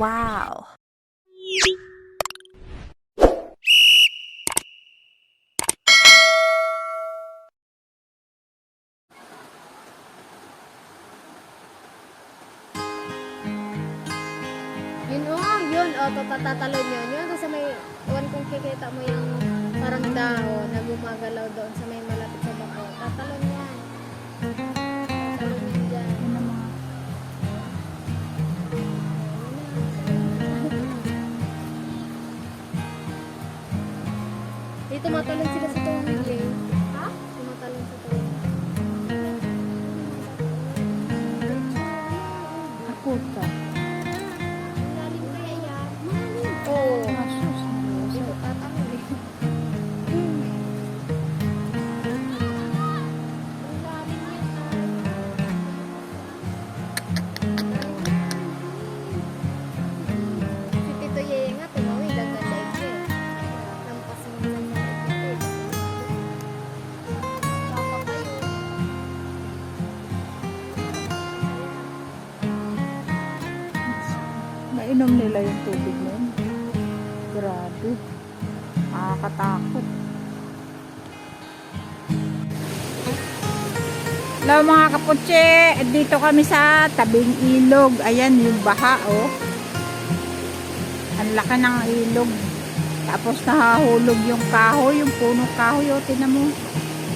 Wow! Yun o, oh, yun. O, oh, tatatalo yun. Yun, kasi may, one kung kikita mo yung parang dahon na gumagalaw doon sa may malapit sa bako. Tatalon semata-mata Grabe. Nakakatakot. Hello mga kaputse, dito kami sa tabing ilog. Ayan yung baha oh. Ang laki ng ilog. Tapos nahahulog yung kahoy, yung puno kahoy oh, tinan mo.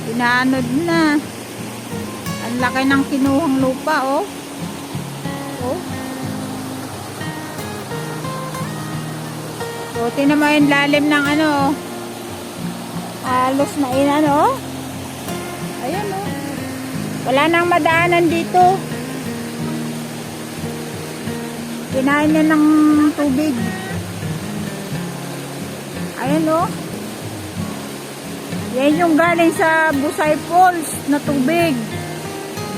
Inaanod na. Ang laki ng kinuhang lupa oh. O, tinan mo yung lalim ng ano, halos na in, ano. Ayan, oh. Wala nang madaanan dito. Kinain niya ng tubig. Ayan, oh. Yan yung galing sa Busay Falls na tubig.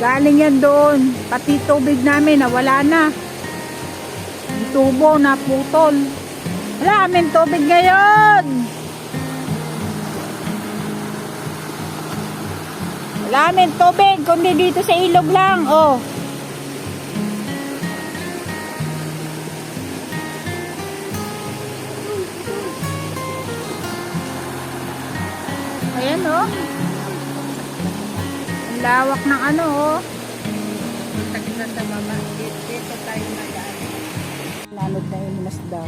Galing yan doon. Pati tubig namin, nawala na. Yung tubo na putol. Wala kaming tubig ngayon. Wala kaming tubig, kundi dito sa ilog lang. Oh. Ayan oh. Ang lawak ng ano oh. Sakit sa baba. Dito tayo magaan. Lalod na yung masda.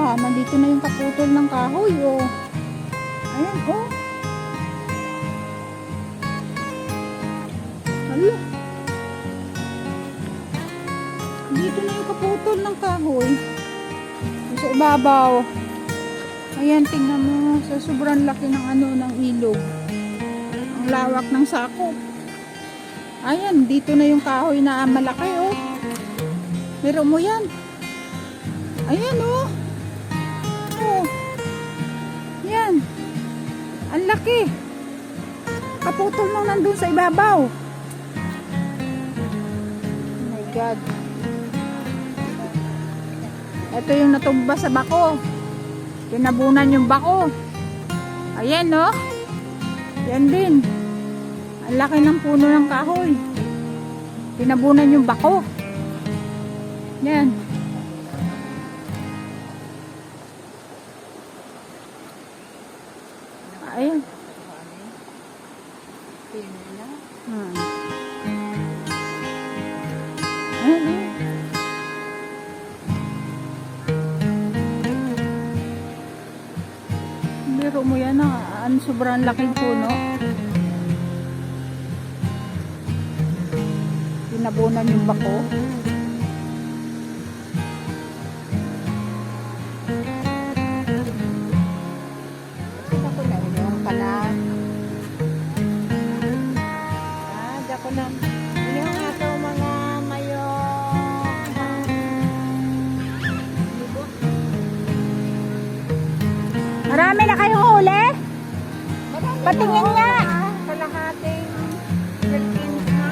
Ah, nandito na yung kaputol ng kahoy, oh. Ayan, oh. Hala. Dito na yung kaputol ng kahoy. Sa ibabaw. Ayan, tingnan mo. Sa sobrang laki ng ano, ng ilog. Ang lawak ng sakop. Ayan, dito na yung kahoy na malaki, oh. Meron mo yan. Ayan. Oh. Ang laki. Kaputol nung nandun sa ibabaw. Oh my God. Ito yung natumba sa bako. Pinabunan yung bako. Ayan, no? Yan din. Ang laki ng puno ng kahoy. Pinabunan yung bako. Yan. Na. Hmm. Ayan. Biro mo yan ah. Ang sobrang laking puno. Pinabunan yung bako. Inyong ato mga mayong. Marami na kayong huli? Patingin nga. ah, Kalahating Philippines na.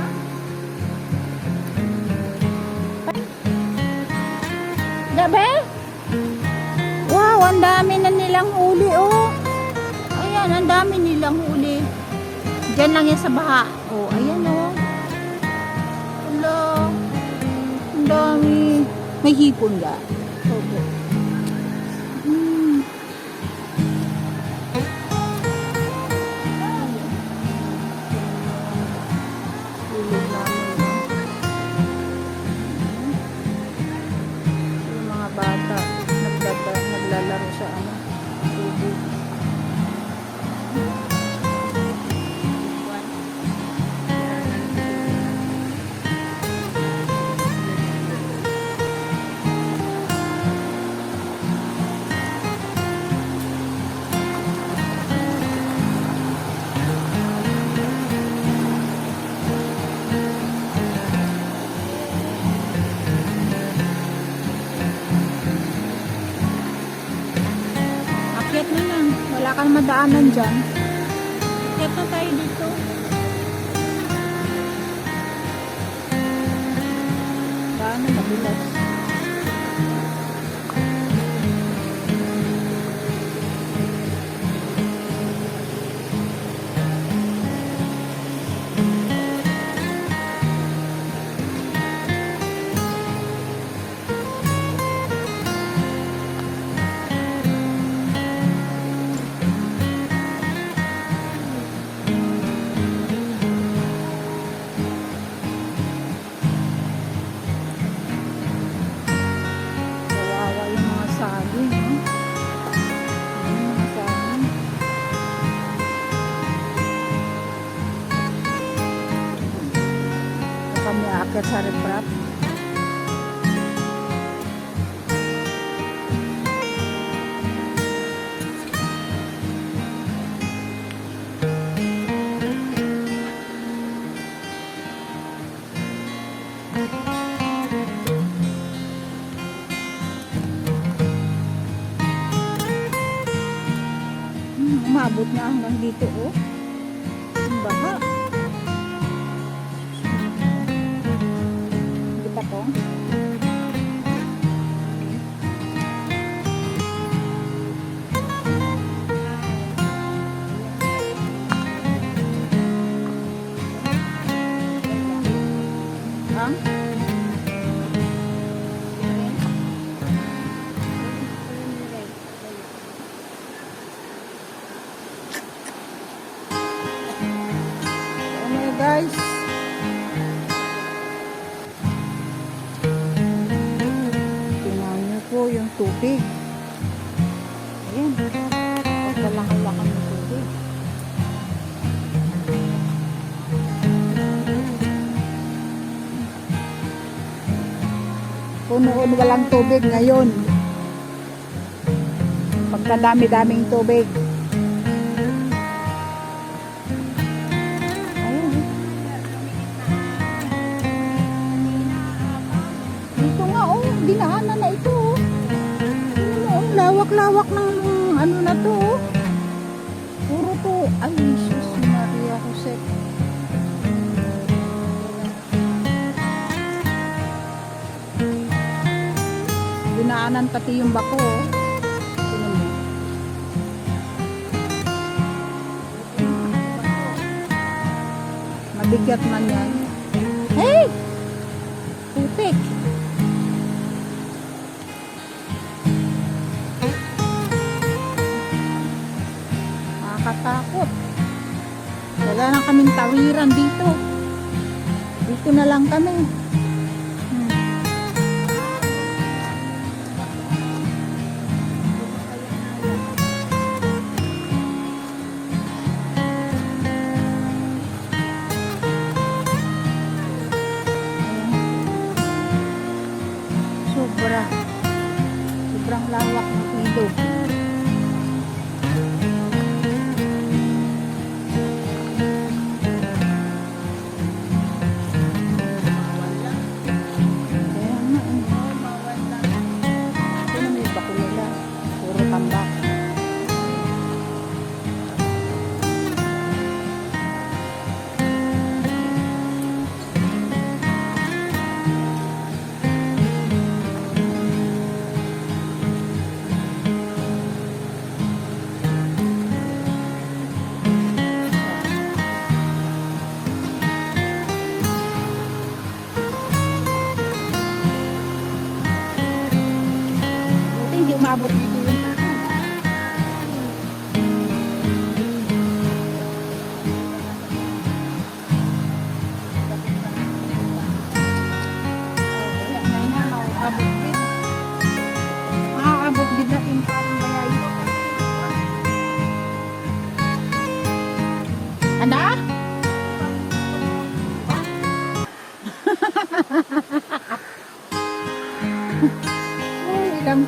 Gabi? Wow, ang dami na nilang huli, oh. Ayan, ang dami nilang huli. Diyan lang yan sa baha. Dami. May hipon ga. Madaanan dyan. Akyat na tayo dito. Paano mabilas? Na hanggang dito, oh. Punoon walang tubig ngayon. Pagkadami-daming tubig. Ayun. Dito nga oh, dinaanan na ito oh. Ang lawak-lawak ng Dinaanan pati yung bako oh. Mabigat man yan. Hey! Putik! Nakakatakot. Wala na kaming tawiran dito. Dito na lang kami.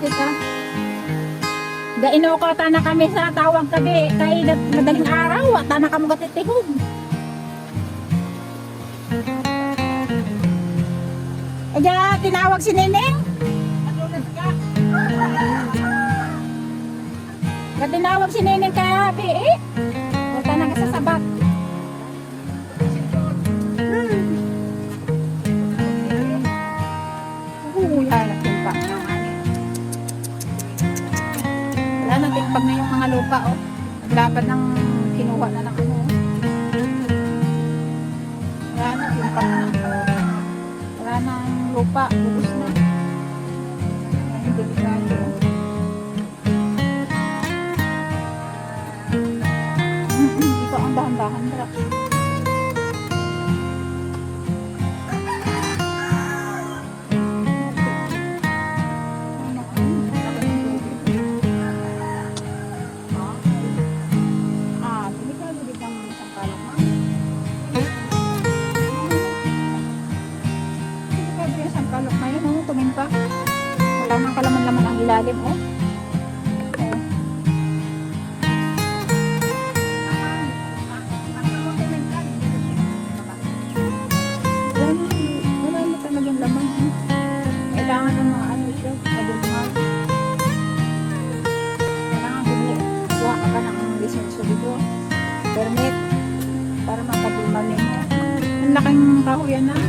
Kita. Gaino ko ta na kami sa tawag tabi kay madaling araw, ta na kamo gatitihog. Kaya tinawag si Neneng. Kaya tinawag si Neneng kaya eh. O ta na sa sabat. Hmm. Tingpag na yung mga lupa, oh. Lapad ng kinuha na ng ano. Wala nang tingpag na. Wala nang lupa, ubus na. Ay, delikado. Yeah, na.